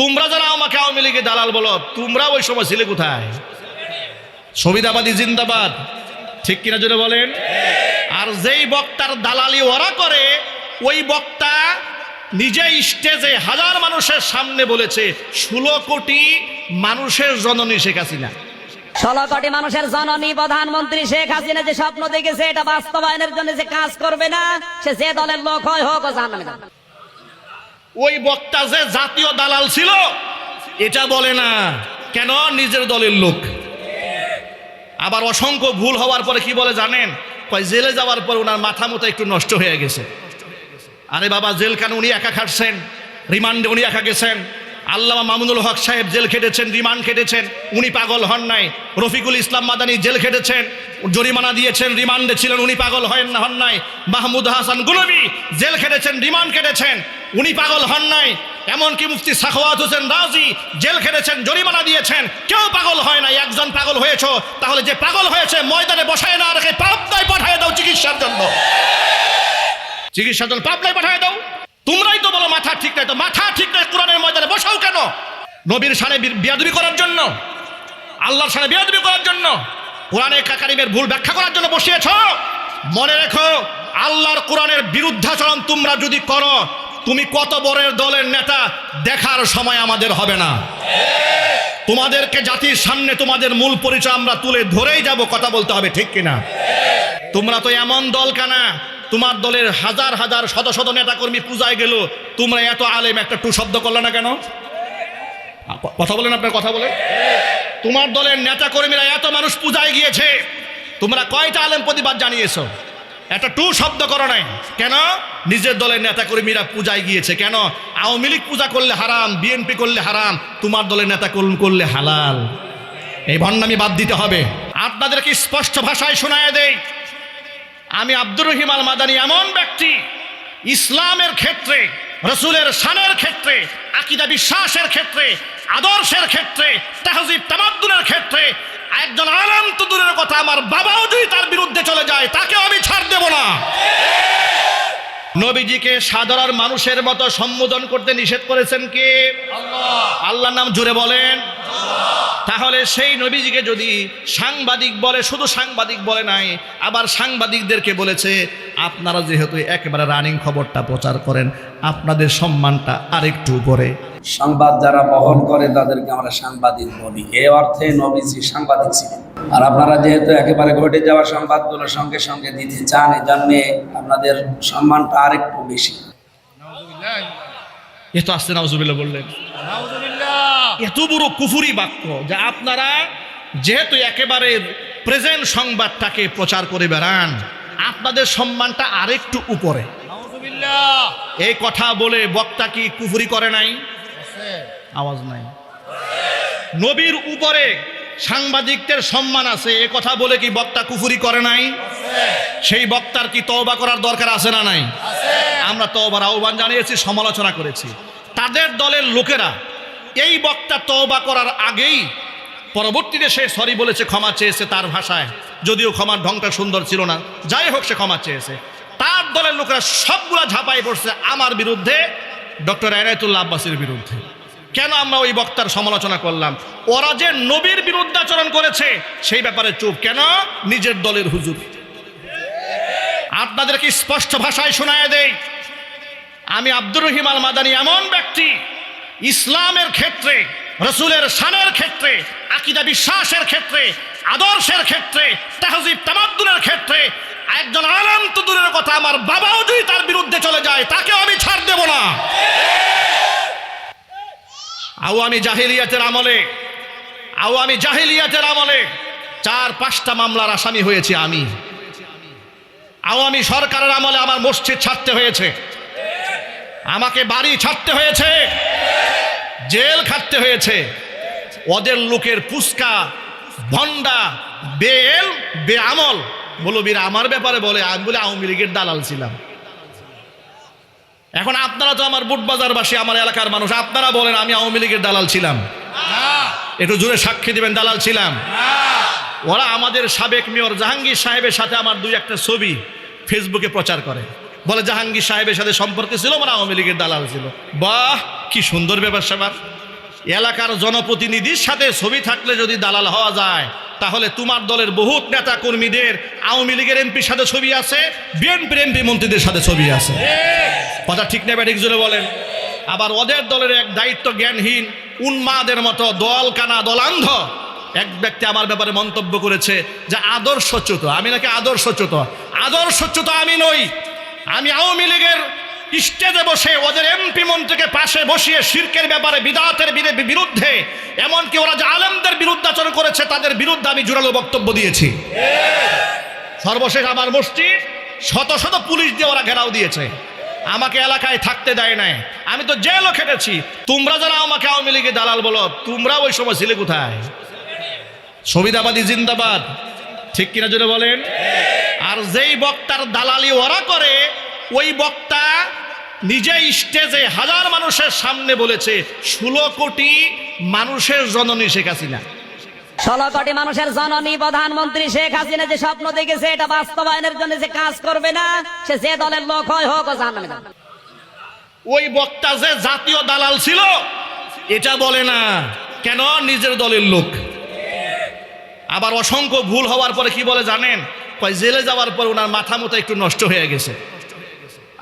তোমরা যারা আমাকে আওয়ামী লীগে দালাল বলো, তোমরা ওই সময় ছিলে কোথায়? সুবিধাবাদী জিন্দাবাদ। ঠিক কিনা জোরে বলেন? আর যেই বক্তার দালালি ওরা করে, ওই বক্তা নিজে স্টেজে হাজার মানুষের সামনে বলেছে, ষোলো কোটি মানুষের জননী শেখ হাসিনা। ষোলো কোটি মানুষের জননী প্রধানমন্ত্রী শেখ হাসিনা যে স্বপ্ন দেখেছে, এটা বাস্তবায়নের জন্য যে কাজ করবে না, সে যে দলের লোক হয় হোক জানাবে না। ওই বক্তা যে জাতীয় দালাল ছিল, এটা বলে না। কেন? নিজের দলের লোক। আবার অসংখ্য ভুল হওয়ার পরে কি বলে জানেন? কয়, জেলে যাওয়ার পর ওনার মাথা মতো একটু নষ্ট হয়ে গেছে। আরে বাবা জেল জেলখানে উনি একা খাটছেন, রিমান্ডে উনি একা গেছেন। আল্লামা মামুনুল হক সাহেব জেল খেটেছেন, রিমান্ড খেটেছেন, উনি পাগল হন নাই। রফিকুল ইসলাম মাদানি জেল খেটেছেন, জরিমানা দিয়েছেন, রিমান্ডে ছিলেন, উনি পাগল হন না, হন নাই। মাহমুদ হাসান গুলবি জেল খেটেছেন, রিমান্ড কেটেছেন উনি পাগল হন নাই। এমনকি মুফতি সাখওয়াত হোসেন রাজি জেল খেটেছেন, জরিমানা দিয়েছেন, কেউ পাগল হয় নাই। একজন পাগল হয়েছ, তাহলে যে পাগল হয়েছে, ময়দানে বসায় না রেখে পাবনায় পাঠায় দাও চিকিৎসার জন্য। চিকিৎসার জন্য পাবনায় পাঠায় দাও। তোমরাই তো বলো মাথা ঠিক নাই, তো মাথা ঠিক নাই কোরআনের ময়দানে বসাও কেন নবীর সানে বিয়াদবি করার জন্য, আল্লাহর সানে বিয়াদবি করার জন্য, কোরআনে কাকারিমের ভুল ব্যাখ্যা করার জন্য বসিয়েছ। মনে রেখো, আল্লাহর কোরআনের বিরুদ্ধাচরণ তোমরা যদি করো, তুমি কত বড়ের দলের নেতা দেখার সময় আমাদের হবে না। তোমাদেরকে জাতির সামনে তোমাদের মূল পরিচয় আমরা তুলে ধরেই যাব, কথা বলতে হবে, ঠিক কিনা? তোমরা তো এমন দল কানা, তোমার দলের হাজার হাজার শত শত নেতা কর্মী পূজায় গেল, তোমরা এত আলেম একটা টু শব্দ করলে না কেন? কথা বলেন আপনার কথা বলেন তোমার দলের নেতা কর্মীরা এত মানুষ পূজায় গিয়েছে। তোমরা কয়টা আলেম প্রতিবাদ জানিয়েছো? একটা টু শব্দ করো নাই। কেন? নিজের দলের নেতা কর্মীরা পূজায় গিয়েছে। কেন? আওয়ামী লীগ পূজা করলে হারাম, বিএনপি করলে হারাম, তোমার দলের নেতা করলে হালাল। এই ভণ্ডামি বাদ দিতে হবে। আপনাদেরকে স্পষ্ট ভাষায় শোনায় দেয় আমি আব্দুর রহিম আল মাদানী এমন ব্যক্তি, ইসলামের ক্ষেত্রে রসুলের শানের ক্ষেত্রে, আকিদা বিশ্বাসের ক্ষেত্রে, আদর্শের ক্ষেত্রে, তাহজিব তামাদ্দুনের ক্ষেত্রে, একজন আলাম তো দূরের কথা, আমার বাবাও যদি তার বিরুদ্ধে চলে যায়, তাকেও আমি ছাড় দেব না। নবীজিকে সাধারণ মানুষের মতো সম্বোধন করতে নিষেধ করেছেন কে? আল্লাহ। নাম জুড়ে বলেন। তাহলে সেই নবীজিকে যদি সাংবাদিক বলে, শুধু সাংবাদিক বলে নাই, আবার সাংবাদিকদেরকে বলেছে আপনারা যেহেতু একেবারে রানিং খবরটা প্রচার করেন আপনাদের সম্মানটা আরেকটু উপরে। সংবাদ যারা বহন করে তাদেরকে আমরা সাংবাদিক বলি। এ অর্থে নবীজি সাংবাদিক ছিলেন। আর আপনারা যেহেতু একেবারে ঘটে যাওয়া সংবাদগুলো সঙ্গে সঙ্গে দিতে চান এই জন্যে আপনাদের সম্মানটা আরেকটু বেশি। এ তো আসতে নাউজুবিল্লাহ বললেন। এত বড় কুফুরি বাক্য যা আপনারা যেহেতু একেবারে প্রেজেন্ট সংবাদটাকে প্রচার করে বেড়ান আপনাদের সম্মানটা আরেকটু উপরে। এই কথা বলে বক্তা কি কুফুরি করে নাই? আওয়াজ নাই। নবীর উপরে সাংবাদিকদের সম্মান আছে এ কথা বলে কি বক্তা কুফুরি করে নাই? সেই বক্তার কি তওবা করার দরকার আছে না নাই? আমরা তওবার আহ্বান জানিয়েছি সমালোচনা করেছি। তাদের দলের লোকেরা এই বক্তা তওবা করার আগেই পরবর্তীতে সে সরি বলেছে, ক্ষমা চেয়েছে তার ভাষায়। যদিও ক্ষমার ঢংটা সুন্দর ছিল না। যাই হোক, সে ক্ষমা চেয়েছে। তার দলের লোকেরা সবগুলা ঝাঁপাই পড়ছে আমার বিরুদ্ধে, ডক্টর এনায়তুল্লাহ আব্বাসের বিরুদ্ধে। কেন আমরা ওই বক্তার সমালোচনা করলাম? ওরা যে নবীর বিরুদ্ধাচরণ করেছে, সেই ব্যাপারে চুপ। কেন? নিজের দলের হুজুর। আপনাদেরকে স্পষ্ট ভাষায় শোনায় দেই। আমি আব্দুর রহিম আল মাদানি এমন ব্যক্তি, ইসলামের ক্ষেত্রে, রসুলের শানের ক্ষেত্রে আকিদা বিশ্বাসের ক্ষেত্রে, আদর্শের ক্ষেত্রে, তাহজিব তামাদ্দুনের ক্ষেত্রে, একজন আলাম তো দূরের কথা, আমার বাবাও যদি তার বিরুদ্ধে চলে যায়, তাকেও আমি ছাড় দেব না। আওয়ামী জাহিলিয়াতের আমলে, আওয়ামী জাহিলিয়াতের আমলে চার, পাঁচটা মামলার আসামি হয়েছি আমি। আওয়ামী সরকারের আমলে আমার মসজিদ ছাড়তে হয়েছে। আমাকে বাড়ি ছাড়তে হয়েছে। জেল খাটতে হয়েছে। ওদের লোকের পুস্কা ভন্ডা বেল বেআমল। বলবীর আমার ব্যাপারে বলে, আমি বলে আওয়ামী লীগের দালাল ছিলাম। এখন আপনারা তো আমার বুটবাজারবাসী, আমার এলাকার মানুষ, আপনারা বলেন আমি আওয়ামী লীগের দালাল ছিলাম। একটু জোরে সাক্ষী দিবেন, দালাল ছিলাম। ওরা আমাদের সাবেক মেয়র জাহাঙ্গীর সাহেবের সাথে আমার দুই একটা ছবি ফেসবুকে প্রচার করে। বলে, জাহাঙ্গীর সাহেবের সাথে সম্পর্ক ছিল মানে আওয়ামী লীগের দালাল ছিল। বাহ, কি সুন্দর ব্যাপার স্যাপার। এলাকার জনপ্রতিনিধির সাথে ছবি থাকলে যদি দালাল হওয়া যায়, তাহলে তোমার দলের বহুত নেতা কর্মীদের আওয়ামী লীগের এমপির সাথে ছবি আছে, বিএনপির এমপি মন্ত্রীদের সাথে ছবি আছে। কথা ঠিক নেবে ঠিক জোরে বলেন? আবার ওদের দলের এক দায়িত্ব জ্ঞানহীন, উন্মাদের মতো দল কানা দলান্ধ। এক ব্যক্তি আমার ব্যাপারে মন্তব্য করেছে যে আদর্শচ্যুত। আমি নাকি আদর্শচ্যুত? আদর্শচ্যুত আমি নই। আমি আওয়ামী লীগের স্টেজে বসে ওদের এমপি মন্ত্রীকে পাশে বসিয়ে শির্কের ব্যাপারে, বিদাতের বিরুদ্ধে, এমনকি ওরা যে আলেমদের বিরুদ্ধাচরণ করেছে, তাদের বিরুদ্ধে আমি জোরালো বক্তব্য দিয়েছি। সর্বশেষ আমার মসজিদ, শত শত পুলিশ দিয়ে ওরা ঘেরাও দিয়েছে। আমাকে এলাকায় থাকতে দেয় নাই। আমি তো জেলও খেটেছি। তোমরা যারা আমাকে আওয়ামী লীগে দালাল বলো, তোমরা ওই সময় ছিলে কোথায়? সুবিধাবাদী জিন্দাবাদ। ঠিক কিনা জোরে বলেন? আর যেই বক্তার দালালি ওরা করে, ওই বক্তা নিজে স্টেজে হাজার মানুষের সামনে বলেছে ষোলো কোটি মানুষের জননী শেখ হাসিনা। ষোলো কোটি মানুষের জননী প্রধানমন্ত্রী শেখ হাসিনা যে স্বপ্ন দেখেছে এটা বাস্তবায়নের জন্য যে কাজ করবে না সে যে দলের লোক হয় হোক জাহান্নামে যাবে। ওই বক্তা যে জাতীয় দালাল ছিল এটা বলে না কেন নিজের দলের লোক? আবার অসংখ্য ভুল হওয়ার পরে কি বলে জানেন? কয় জেলে যাওয়ার পর ওনার মাথা মতো একটু নষ্ট হয়ে গেছে।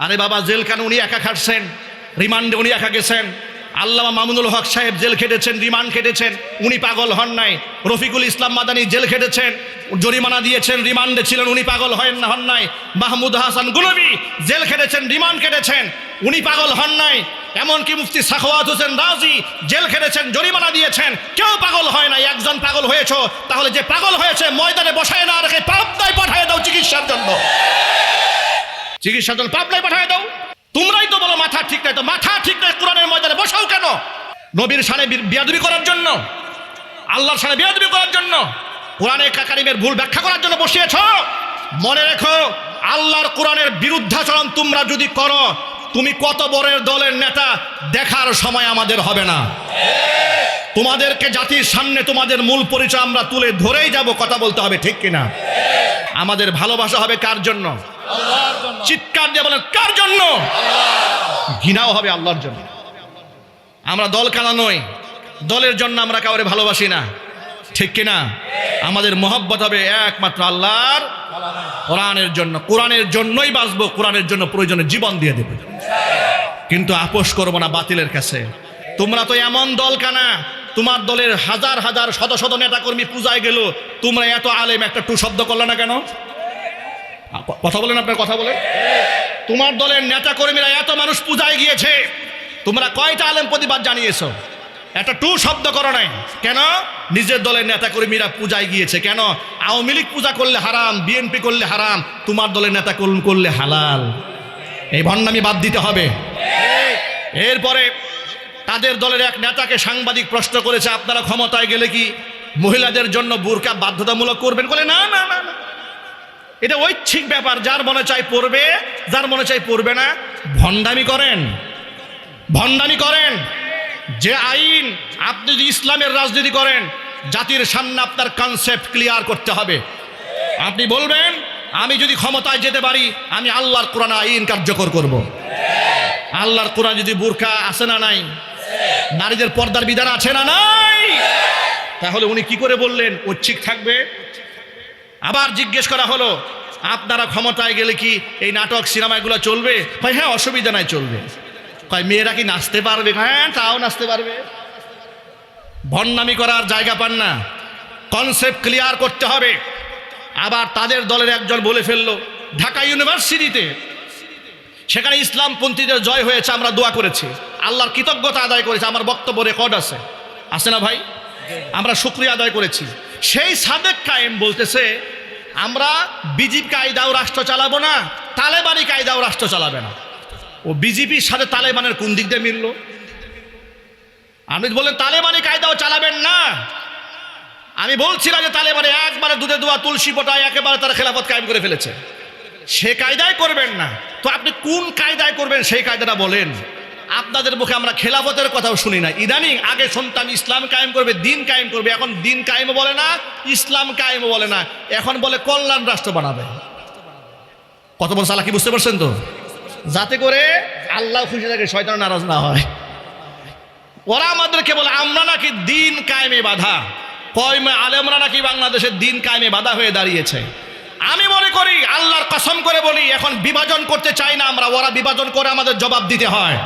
আরে বাবা জেল কেন উনি একা খাটছেন। রিমান্ডে উনি একা গেছেন। আল্লামা মামুনুল হক সাহেব জেল খেটেছেন, রিমান্ড খেটেছেন। উনি পাগল হন নাই। রফিকুল ইসলাম মাদানি জেল খেটেছেন। জরিমানা দিয়েছেন, রিমান্ডে ছিলেন, উনি পাগল হন না, হন নাই। মাহমুদ হাসান গুলবি জেল খেটেছেন, রিমান্ড কেটেছেন উনি পাগল হন নাই। এমনকি মুফতি সাখওয়াত হোসেন রাজি জেল খেটেছেন, জরিমানা দিয়েছেন। কেউ পাগল হয় নাই। একজন পাগল হয়েছ, তাহলে যে পাগল হয়েছে, ময়দানে বসায় না রেখে পাবনায় পাঠায় দাও চিকিৎসার জন্য। চিকিৎসার জন্য পাবনায় পাঠায় দাও। তোমরাই তো বলো মাথা ঠিক নাই, তো মাথা ঠিক নাই কোরআনের ময়দানে বসাও কেন? নবীর সানে বিয়াদবি করার জন্য, আল্লাহর সানে বিয়াদবি করার জন্য, কোরআনের কাকারিমের ভুল ব্যাখ্যা করার জন্য বসিয়েছ? মনে রেখো, আল্লাহর কোরআনের বিরুদ্ধাচরণ তোমরা যদি করো, তুমি কত বড়ের দলের নেতা দেখার সময় আমাদের হবে না। তোমাদেরকে জাতির সামনে তোমাদের মূল পরিচয় আমরা তুলে ধরেই যাব, কথা বলতে হবে ঠিক কিনা? আমাদের ভালোবাসা হবে কার জন্য? চিৎকার দিয়ে বলেন, কার জন্য? ঘৃণাও হবে আল্লাহর জন্য। আমরা দল কানা নই। দলের জন্য আমরা কাউরে ভালোবাসি না। ঠিক কিনা? আমাদের মহব্বত হবে একমাত্র আল্লাহর। কোরআনের জন্য, কোরআনের জন্যই বাঁচবো, কোরআনের জন্য প্রয়োজনে জীবন দিয়ে দেবে। কিন্তু আপোষ করব না বাতিলের কাছে। তোমরা তো এমন দল কানা, তোমার দলের হাজার হাজার শত শত নেতা কর্মী পূজায় গেল। তোমরা এত আলেম, একটা টু শব্দ করলে না কেন? কথা বলেন আপনার কথা বলেন তোমার দলের নেতা কর্মীরা এত মানুষ পূজায় গিয়েছে। তোমরা কয়টা আলেম প্রতিবাদ জানিয়েছ? একটা টু শব্দ করো নাই। কেন? নিজের দলের নেতা কর্মীরা পূজায় গিয়েছে। কেন? আওয়ামী লীগ পূজা করলে হারাম, বিএনপি করলে হারাম, তোমার দলের নেতা করলে হালাল। এই ভণ্ডামি বাদ দিতে হবে। এরপরে তাদের দলের এক নেতাকে সাংবাদিক প্রশ্ন করেছে, আপনারা ক্ষমতায় গেলে কি মহিলাদের জন্য বোরকা বাধ্যতামূলক করবেন? বলে, না না না না। এটা ঐচ্ছিক ব্যাপার, যার মনে চাই পড়বে, যার মনে চাই পড়বে না, ভণ্ডামি করেন। ভণ্ডামি করেন। যে আইন আপনি যদি ইসলামের রাজনীতি করেন, জাতির সামনে আপনার কনসেপ্ট ক্লিয়ার করতে হবে। আপনি বলবেন, আমি যদি ক্ষমতায় যেতে পারি, আমি আল্লাহর কোরআন আইন কার্যকর করব। আল্লাহর কোরআন যদি বোরকা আছে না নাই? নারীদের পর্দার বিধান আছে না নাই? তাহলে উনি কি করে বললেন? ঐচ্ছিক থাকবে? আবার জিজ্ঞেস করা হলো, আপনারা ক্ষমতায় গেলে কি এই নাটক, সিনেমাগুলো চলবে? ভাই হ্যাঁ অসুবিধা নাই, চলবে। কয়, মেয়েরা কি নাচতে পারবে? হ্যাঁ তাও নাচতে পারবে। ভণ্ডামি করার জায়গা পান না। কনসেপ্ট ক্লিয়ার করতে হবে। আবার তাদের দলের একজন বলে ফেলল, ঢাকা ইউনিভার্সিটিতে। সেখানে ইসলামপন্থীদের জয় হয়েছে, আমরা দোয়া করেছি। আল্লাহর কৃতজ্ঞতা আদায় করেছি, আমার বক্তব্য রেকর্ড আছে। আছে না ভাই? আমরা শুক্রিয়া আদায় করেছি। সেই সাদেক কায়েম বলতেছে, আমরা বিজেপি কায়দাও রাষ্ট্র চালাবো না, তালেবানি কায়দাও রাষ্ট্র চালাবে না। ও বিজেপির সাথে তালেবানের কোন দিক দিয়ে মিলল? আপনি বললেন, তালেবানি কায়দাও চালাবেন না। আমি বলছিলাম যে তালেবানে একবারে দুধে দোয়া তুলসী পটায় একেবারে তারা খেলাফত কায়েম করে ফেলেছে। সে কায়দায় করবেন না। তো আপনি কোন কায়দায় করবেন সেই কায়দাটা বলেন। আপনাদের মুখে আমরা খেলাফতের কথাও শুনি না। ইদানিং আগে শুনতাম ইসলাম কায়েম করবে, দিন কায়েম করবে, এখন দিন কায়েম বলে না, ইসলাম কায়েম বলে না। এখন বলে কল্যাণ রাষ্ট্র বানাবে। কত বড় চালাকি বুঝতে পারছেন তো? যাতে করে আল্লাহ খুশি থাকে শয়তান নারাজ না হয়। ওরা আমাদেরকে বলে, আমরা নাকি দিন কায়েমে বাধা। কয়মে আলেমরা নাকি বাংলাদেশের দিন কায়েমে বাধা হয়ে দাঁড়িয়েছে। আমি মনে করি, আল্লাহর কসম করে বলি, এখন বিভাজন করতে চাই না আমরা, ওরা বিভাজন করে আমাদের জবাব দিতে হয়।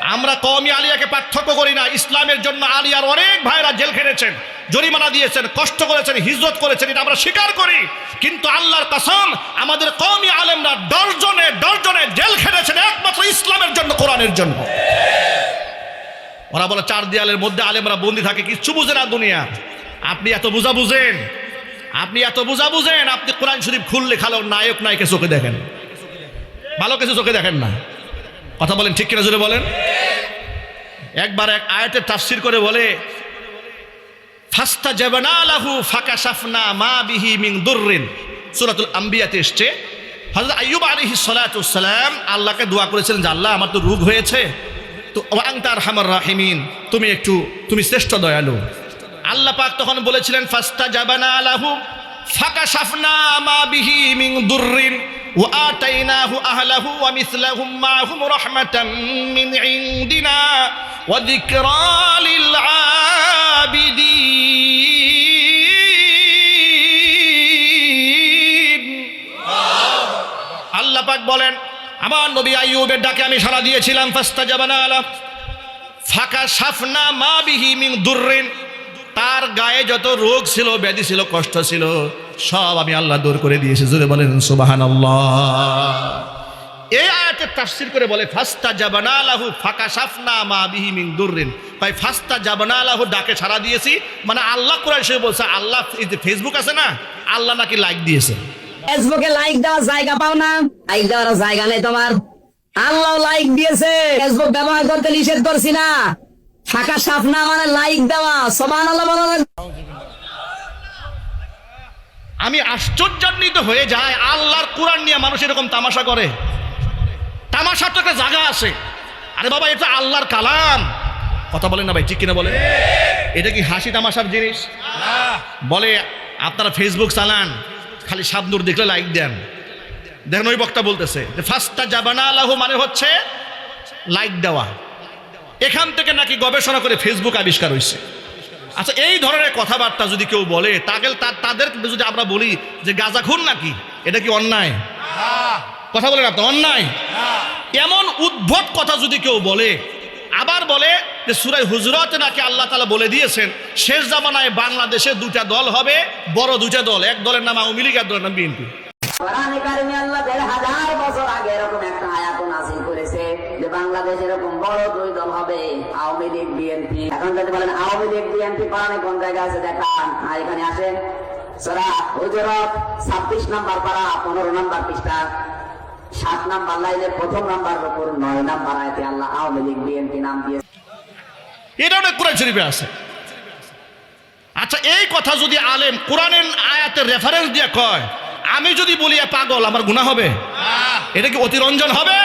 আমরা কওমি আলিয়াকে পার্থক্য করি না। ইসলামের জন্য আলিয়ার অনেক ভাইরা জেল খেটেছেন, জরিমানা দিয়েছেন, কষ্ট করেছেন, হিজরত করেছেন, এটা আমরা স্বীকার করি। কিন্তু আল্লাহর কসম, আমাদের কওমি আলেমরা ডরজনে ডরজনে জেল খেটেছেন একমাত্র ইসলামের জন্য, কোরআনের জন্য। ওরা বলে, চার দেয়ালের মধ্যে আলেমরা বন্দি থাকে, কিচ্ছু বুঝে না দুনিয়া। আপনি এত বুঝা বুঝেন, আপনি এত বুঝা বুঝেন, আপনি কোরআন শরীফ খুললে খালো, নায়ক নায়কে চোখে দেখেন। ভালো কিছু চোখে দেখেন না। কথা বলেন ঠিক কিনা জোরে বলেন? একবার এক আয়াতের তাফসির করে বলে ফাস্তা জাবানা লাহু ফাকা সাফনা মা বিহি মিন দুররিন। সূরাতুল আম্বিয়াতে এসছে, হযরত আইয়ুব সালাতু সালাম আল্লাহকে দোয়া করেছিলেন যে, আল্লাহ আমার তো রোগ হয়েছে। তো আংতার হামার রাহিমিন। তুমি একটু, তুমি শ্রেষ্ঠ দয়ালু। আল্লাহ পাক তখন বলেছিলেন ফাস্তা জাবানা লাহু ফাকা সাফনা মা বিহি মিন দুররিন। وآتيناه أهله ومثلهم معهم رحمة من عندنا وذكرى للعابدين আল্লাহ পাক বলেন আমার নবী আইয়ুবের ডাকে আমি সাড়া দিয়েছিলাম ফাস্তা জাবানা আলা ফাঁকা সাফনা মা বিহি মিন দুর্রিন তার গায়ে যত রোগ ছিল ব্যাধি ছিল কষ্ট ছিল সব আমি আল্লাহ দূর করে দিয়েছি। জোরে বলেন সুবাহান এই আয়াতের তাফসির করে বলে ফাস্তা জাবানা লাহু ফাঁকা সাফনা মা বিহি মিন দুর্রিন। ভাই ফাস্তা জাবানা লাহু ডাকে ছাড়া দিয়েছি। মানে আল্লাহ কোরআন সে বলছে আল্লাহ এই যে ফেসবুক আছে না আল্লাহ নাকি লাইক দিয়েছে। ফেসবুকে লাইক দেওয়ার জায়গা পাও না? লাইক দেওয়ার জায়গা নেই তোমার। আল্লাহ লাইক দিয়েছে। ফেসবুক ব্যবহার করতে নিষেধ করছি না। ফাঁকা না মানে লাইক দেওয়া সমান আল্লাহ বলা আমি আশ্চর্যান্বিত হয়ে যায় আল্লাহর কোরআন নিয়ে মানুষ এরকম তামাশা করে। তামাশার তো একটা জায়গা আছে। আরে বাবা, এটা আল্লাহর কালাম। কথা বলেন না ভাই, ঠিক কিনা বলেন? এটা কি হাসি তামাশার জিনিস? বলে, আপনারা ফেসবুক চালান, খালি সাবনুর দেখলে লাইক দেন। দেখেন ওই বক্তা বলতেছে ফার্স্টটা জাবানা আলাহু মানে হচ্ছে লাইক দেওয়া। এখান থেকে নাকি গবেষণা করে ফেসবুক আবিষ্কার হয়েছে আচ্ছা এই ধরনের কথাবার্তা যদি কেউ বলে, তাকে তাদের যদি আমরা বলি যে গাঁজা খুন নাকি, এটা কি অন্যায়? কথা বলেন আপনি, অন্যায়? এমন উদ্ভট কথা যদি কেউ বলে, আবার বলে যে সুরাই হুজরতে নাকি আল্লাহ তালা বলে দিয়েছেন, শেষ জামানায় বাংলাদেশে দুটা দল হবে, বড় দুটা দল, এক দলের নাম আওয়ামী লীগ, এক দলের নাম বিএনপি। এরকম বাংলাদেশ এরকম বড় দুই হবে। আওয়ামী লীগ বিএনপি। এখন যদি বলেন আওয়ামী লীগ বিএনপি কোরআনে কোন জায়গায় আছে দেখান। আর এখানে আসেন সূরা হুজুরাত 26 নাম্বার পারা 15 নাম্বার পৃষ্ঠা। সাত নাম্বার লাইনের প্রথম নাম্বার উপর নয় নাম্বার আয়াতে আল্লাহ আওয়ামী লীগ বিএনপি নাম দিয়েছে। এটা অনেক কোরআন শরীফে আছে। আচ্ছা এই কথা যদি আলেম কোরআনের আয়াতের রেফারেন্স দিয়ে কয় আমি যদি বলি পাগল আমার গুনাহ হবে? এটা কি অতিরঞ্জন হবে?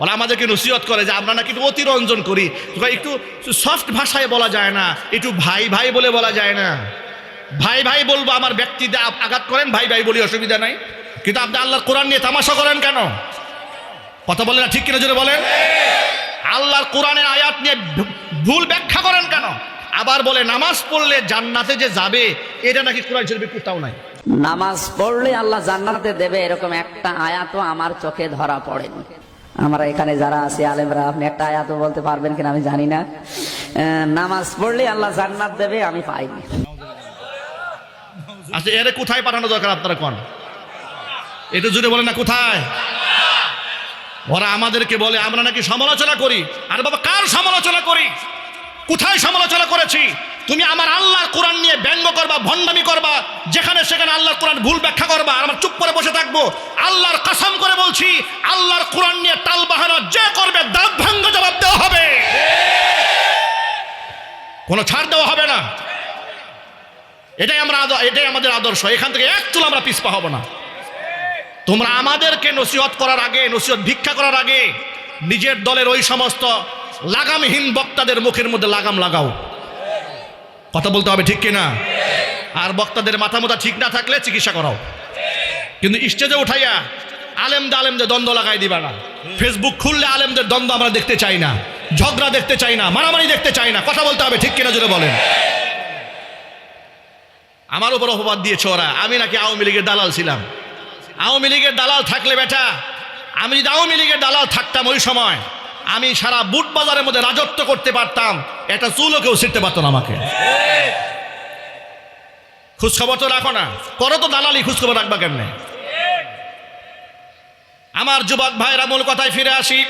ওরা আমাদেরকে নসিহত করে যে আমরা নাকি অতিরঞ্জন করি। একটু সফট ভাষায় বলা যায় না, একটু ভাই ভাই বলে বলা যায় না। ভাই ভাই বলব, আমার ব্যক্তিতে আপ- আঘাত করেন, ভাই ভাই বলি অসুবিধা নাই। কিন্তু আপনি আল্লাহর কোরআন নিয়ে তামাশা করেন কেন? কথা বলেন না ঠিক কিনা জোরে বলেন? আল্লাহর কোরআনের আয়াত নিয়ে ভুল ব্যাখ্যা করেন কেন? আবার বলে, নামাজ পড়লে জান্নাতে যে যাবে, এটা নাকি কোরআন শরীফে কোথাও নাই। নামাজ পড়লে আল্লাহ জান্নাতে দেবে, এরকম একটা আয়াতও আমার চোখে ধরা পড়েনি। আমরা এখানে যারা আছে, আলেমরা, আপনি একটা আয়াতও বলতে পারবেন কিনা আমি জানি না। নামাজ পড়লে আল্লাহ জান্নাত দেবে, আমি পাইনি। আচ্ছা এর কোথায় পাঠানো দরকার আপনারা কোন? এটা জুড়ে বলেন না, কোথায়? ওরা আমাদেরকে বলে, আমরা নাকি সমালোচনা করি। আরে বাবা, কার সমালোচনা করি? কোথায় সমালোচনা করেছি? তুমি আমার আল্লাহর কোরআন নিয়ে ব্যঙ্গ করবা, ভণ্ডামি করবা, যেখানে সেখানে আল্লাহর কোরআন ভুল ব্যাখ্যা করবা, আর আমার চুপ করে বসে থাকব, আল্লাহর কাসাম করে বলছি, আল্লাহর কোরআন নিয়ে টাল বাহানা যে করবে দাঁত ভাঙ্গ জবাব দেওয়া হবে। কোনো ছাড় দেওয়া হবে না। এটাই আমরা এটাই আমাদের আদর্শ। এখান থেকে এক চুল আমরা পিছপা হব না। তোমরা আমাদেরকে নসিহত করার আগে, নসিহত ভিক্ষা করার আগে, নিজের দলের ওই সমস্ত লাগামহীন বক্তাদের মুখের মধ্যে লাগাম লাগাও। কথা বলতে হবে ঠিক কিনা? আর বক্তাদের মাথা মোথা ঠিক না থাকলে চিকিৎসা করাও। কিন্তু স্টেজে উঠাইয়া আলেমদে আলেমদের দ্বন্দ্ব লাগাই দিবা না। ফেসবুক খুললে আলেমদের দ্বন্দ্ব আমরা দেখতে চাই না। ঝগড়া দেখতে চাই না, মারামারি দেখতে চাই না। কথা বলতে হবে ঠিক কিনা জুড়ে বলেন। আমার উপর অপবাদ দিয়েছে ওরা। আমি নাকি আওয়ামী লীগের দালাল ছিলাম। আওয়ামী লীগের দালাল থাকলে বেটা, আমি যদি আওয়ামী লীগের দালাল থাকতাম ওই সময় আমি সারা বুট বাজারের মধ্যে রাজত্ব করতে পারতাম। একটা চুলও কেউ ছিটতে পারতো না আমাকে। খোঁজখবর তো রাখো না। করো তো দালালি খোঁজখবর রাখবা কেমনে? আমার যুবক ভাইরা মূল কথায় ফিরে আসি।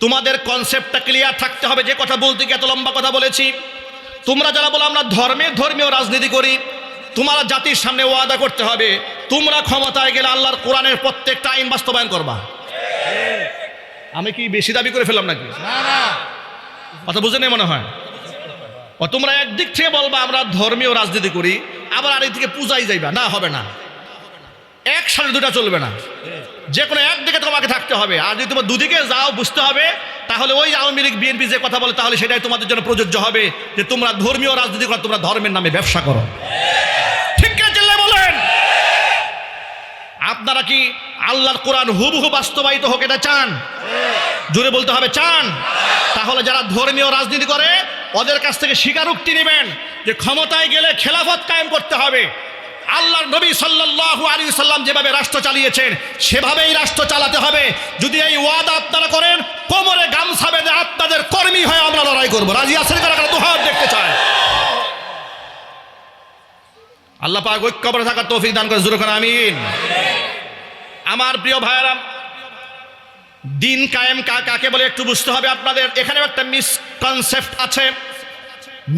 তোমাদের কনসেপ্টটা ক্লিয়ার থাকতে হবে। যে কথা বলতে গিয়ে এত লম্বা কথা বলেছি। তোমরা যারা বলো, আমরা ধর্মের ধর্মীয় রাজনীতি করি। তোমরা জাতির সামনে ওয়াদা করতে হবে। তোমরা ক্ষমতায় গেলে আল্লাহর কোরআনের প্রত্যেকটা আইন বাস্তবায়ন করবা। আমি কি বেশি দাবি করে ফেললাম নাকি? কথা বুঝে নেই মনে হয়? তোমরা একদিক থেকে বলবা আমরা ধর্মীয় রাজনীতি করি আবার আরেক দিকে পূজাই যাইবা। না হবে না। এক একসাথে দুটা চলবে না। যে কোনো একদিকে তোমাকে থাকতে হবে। আর যদি তোমার দুদিকে যাও বুঝতে হবে তাহলে ওই আওয়ামী লীগ বিএনপি যে কথা বলে তাহলে সেটাই তোমাদের জন্য প্রযোজ্য হবে যে তোমরা ধর্মীয় রাজনীতি করো তোমরা ধর্মের নামে ব্যবসা করো। ঠিক আছে বলেন। আপনারা কি আল্লাহর কোরআন হুবহু বাস্তবায়িত হোক, এটা চান। জোরে বলতে হবে, চান। তাহলে যারা ধর্মীয় রাজনীতি করে, ওদের কাছ থেকে স্বীকারোক্তি নেবেন যে ক্ষমতায় গেলে খেলাফত কায়েম করতে হবে। আল্লাহর নবী সাল্লাল্লাহু আলাইহি সাল্লাম যেভাবে রাষ্ট্র চালিয়েছেন, সেভাবেই রাষ্ট্র চালাতে হবে। যদি এই ওয়াদা আপনারা করেন, কোমরে গামছা বেঁধে আপনাদের কর্মী হয়ে আমরা লড়াই করব। রাজি আছেন কারা কারা? দেখতে চায়। আল্লাহ পাক ঐক্যবরে থাকার তৌফিক দান করে জুরুখান আমিন। আমার প্রিয় ভাইয়েরা, দিন কায়েম কাকে বলে একটু বুঝতে হবে আপনাদের। এখানে একটা মিসকনসেপ্ট আছে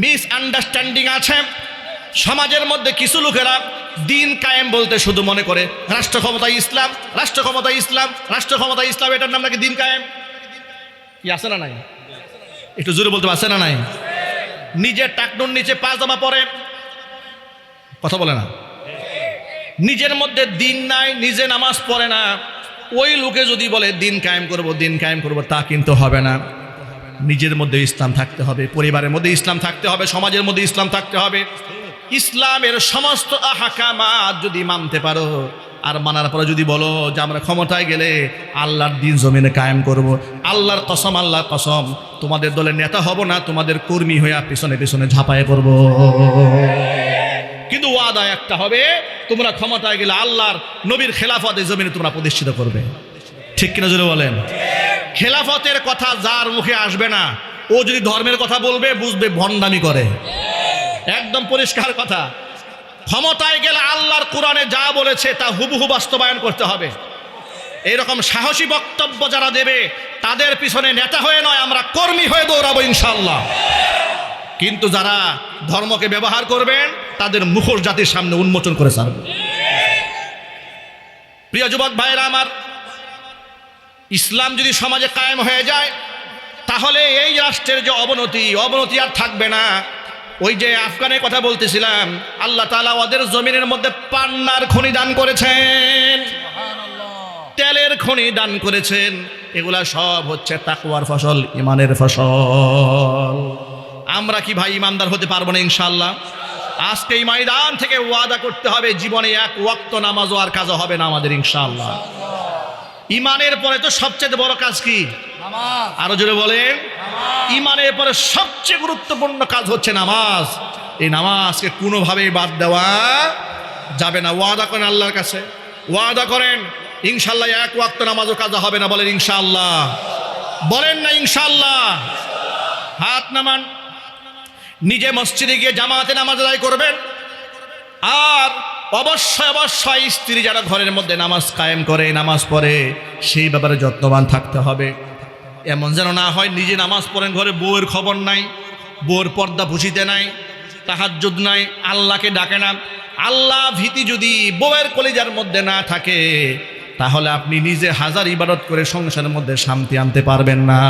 মিস আন্ডারস্ট্যান্ডিং আছে। সমাজের মধ্যে কিছু লোকেরা দিন কায়েম বলতে শুধু মনে করে। রাষ্ট্র ক্ষমতা ইসলাম, রাষ্ট্র ক্ষমতা ইসলাম, রাষ্ট্র ক্ষমতা ইসলাম, এটার নাম নাকি দিন কায়েম? কি আছে না নাই? একটু জোরে বলতে পারছে না নাই? নিজের টাকনুর নিচে পাজামা পরে কথা বলে না। নিজের মধ্যে দিন নাই, নিজে নামাজ পড়ে না। ওই লোকে যদি বলে, দিন কায়েম করব, দিন কায়েম করব, তা কিন্তু হবে না। নিজের মধ্যে ইসলাম থাকতে হবে, পরিবারের মধ্যে ইসলাম থাকতে হবে, সমাজের মধ্যে ইসলাম থাকতে হবে। ইসলামের সমস্ত আহাকামাত যদি মানতে পারো, আর মানার পরে যদি বলো যে, আমরা ক্ষমতায় গেলে আল্লাহর দিন জমিনে কায়েম করব। আল্লাহর কসম আল্লাহর কসম, তোমাদের দলের নেতা হব না, তোমাদের কর্মী হয়ে পিছনে পিছনে ঝাঁপায় পড়ব। কিন্তু ওয়াদা একটা হবে, তোমরা ক্ষমতায় গেলে আল্লাহর নবীর খেলাফতের জমিনে তোমরা প্রতিষ্ঠিত করবে। ঠিক কিনা জোরে বলেন? খেলাফতের কথা যার মুখে আসবে না, ও যদি ধর্মের কথা বলবে, বুঝবে, ভণ্ডামি করে। একদম পরিষ্কার কথা। ক্ষমতায় গেলে আল্লাহর কোরআনে যা বলেছে, তা হুবহু বাস্তবায়ন করতে হবে। এইরকম সাহসী বক্তব্য যারা দেবে, তাদের পিছনে নেতা হয়ে নয়, আমরা কর্মী হয়ে দৌড়াবো ইনশাল্লাহ কিন্তু যারা ধর্মকে ব্যবহার করবেন তাদের মুখর জাতির সামনে উন্মোচন করে ছাড়বে। প্রিয় যুবক ভাইয়েরা আমার, ইসলাম যদি সমাজে কায়েম হয়ে যায়, তাহলে এই রাষ্ট্রের যে অবনতি অবনতি আর থাকবে না। ওই যে আফগানের কথা বলতেছিলাম, আল্লাহ তালা ওদের জমিনের মধ্যে পান্নার খনি দান করেছেন। তেলের খনি দান করেছেন। এগুলা সব হচ্ছে তাকুয়ার ফসল, ইমানের ফসল। আমরা কি ভাই ইমানদার হতে পারব না ইনশাল্লাহ আজকে এই ময়দান থেকে ওয়াদা করতে হবে জীবনে এক ওয়াক্ত নামাজও আর কাজও হবে না আমাদের ইনশাল্লাহ ইমানের পরে তো সবচেয়ে বড় কাজ কি? আরও জোরে বলেন। ইমানের পরে সবচেয়ে গুরুত্বপূর্ণ কাজ হচ্ছে নামাজ। এই নামাজকে কোনোভাবেই বাদ দেওয়া যাবে না। ওয়াদা করেন আল্লাহর কাছে। ওয়াদা করেন ইনশাল্লাহ এক ওয়াক্ত নামাজও কাজা হবে না বলেন ইনশাল্লাহ বলেন না ইনশাল্লাহ হাত নামান। নিজে মসজিদে গিয়ে জামাতে নামাজ আদায় করবেন। আর অবশ্যই অবশ্যই স্ত্রী যারা ঘরের মধ্যে নামাজ কায়েম করে, নামাজ পড়ে, সেই ব্যাপারে যত্নবান থাকতে হবে। এমন যেন না হয় নিজে নামাজ পড়েন, ঘরে বউয়ের খবর নাই, বউয়ের পর্দা ভুষিতে নাই, তাহাজ্জুদ নাই, আল্লাহকে ডাকে না। আল্লাহ ভীতি যদি বউয়ের কলিজার মধ্যে না থাকে, তাহলে আপনি নিজে হাজার ইবাদত করে সংসারের মধ্যে শান্তি আনতে পারবেন না।